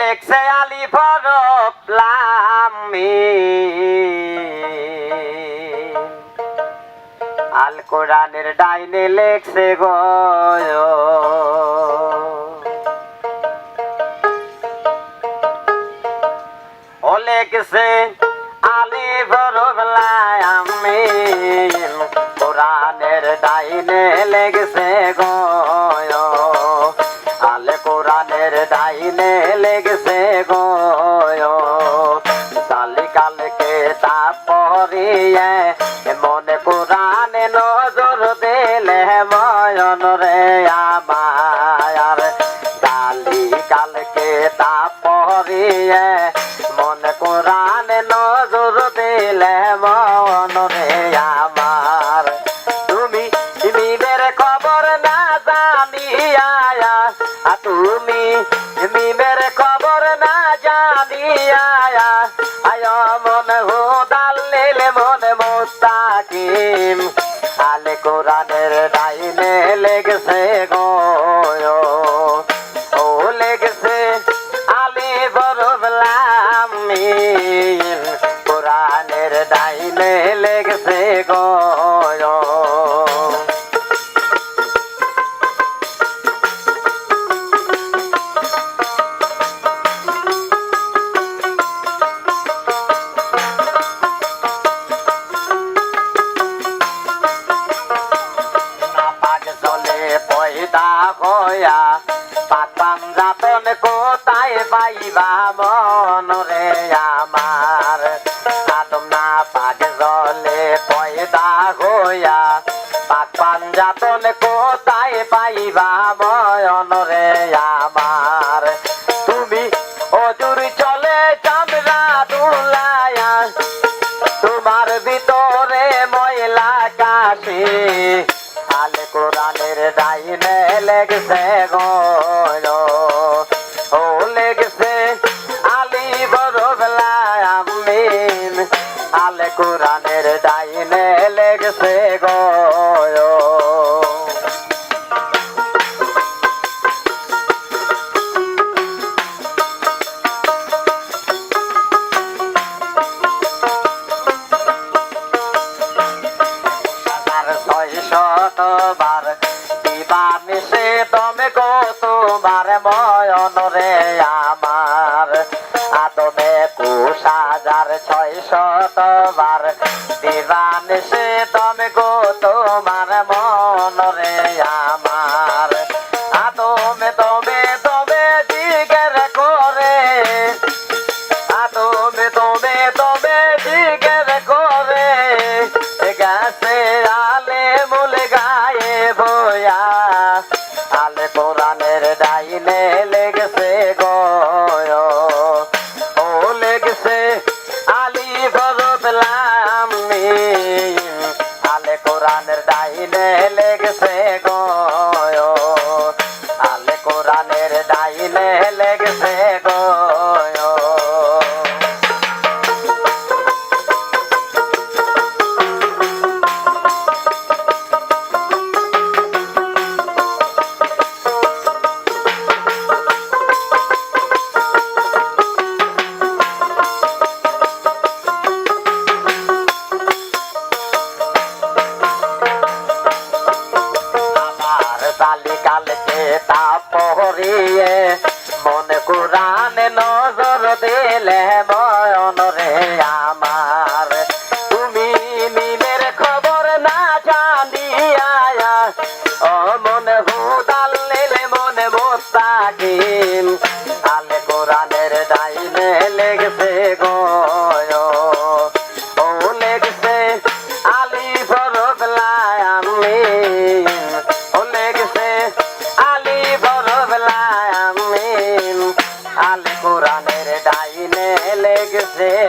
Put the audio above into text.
লেখছে আলি ফরপলামি আল কোরআনের ডাইনে লেখছে গো। ও লেখছে আলি ফরপলামি কোরআনের ডাইনে লেখছে গো। আলে কোরআনের ডাইনে তাপরিয়ে মনে কোরআনে নজর দিলে ময়ন রে আমার কালি কালকে তাপরিয়ে মনে কোরআনে নজর দিলে মন রে আমার। তুমি মিমের খবর না জানিয়া তুমি মিমের খবর না জানিয়া আয় মন কোরআনের ডাইনে লেগেছে গো ও লেগেছে। আলি বরবলাম কোরআনের ডাইনে লেগেছে গো। হয়া পাক পাঞ্জাতন কোথায় পাইবা মন রে আমার? আদম না পাক জলে পয়দা হয়া পাক পাঞ্জাতন কোথায় পাইবা ময়ন রে আমার? তুমি অজুর চলে চামড়া দুলায়া। তোমার ভিতরে ময়লা কাশি। আলে কোরআনের ডাইনে লেগছে গো ও লেগছে আলি বরবলা আমিন। আলে কোরআনের ডাইনে লেগছে গো হাজার ছয় হাজার ছয় শতবার দিবার নিষে তমে গো, তোমার মন রে আমার। আদমে তমে তমে জিগের করে। আদমে তমে তমে জিগের করে। গাছে আলে মূল গায়ে বয়া আলে কোরআনের ডাইনে কোরআনের ডাইনে লেগেছে গো আলে কোরআনের ডাইনে লেগেছে করিয়ে মনে নজর দিলে বয়ন রে আমার। তুমি নিমের খবর না জানিয়া ও মনে হুদাল নিলে মনে মোস্তাকিম legs there.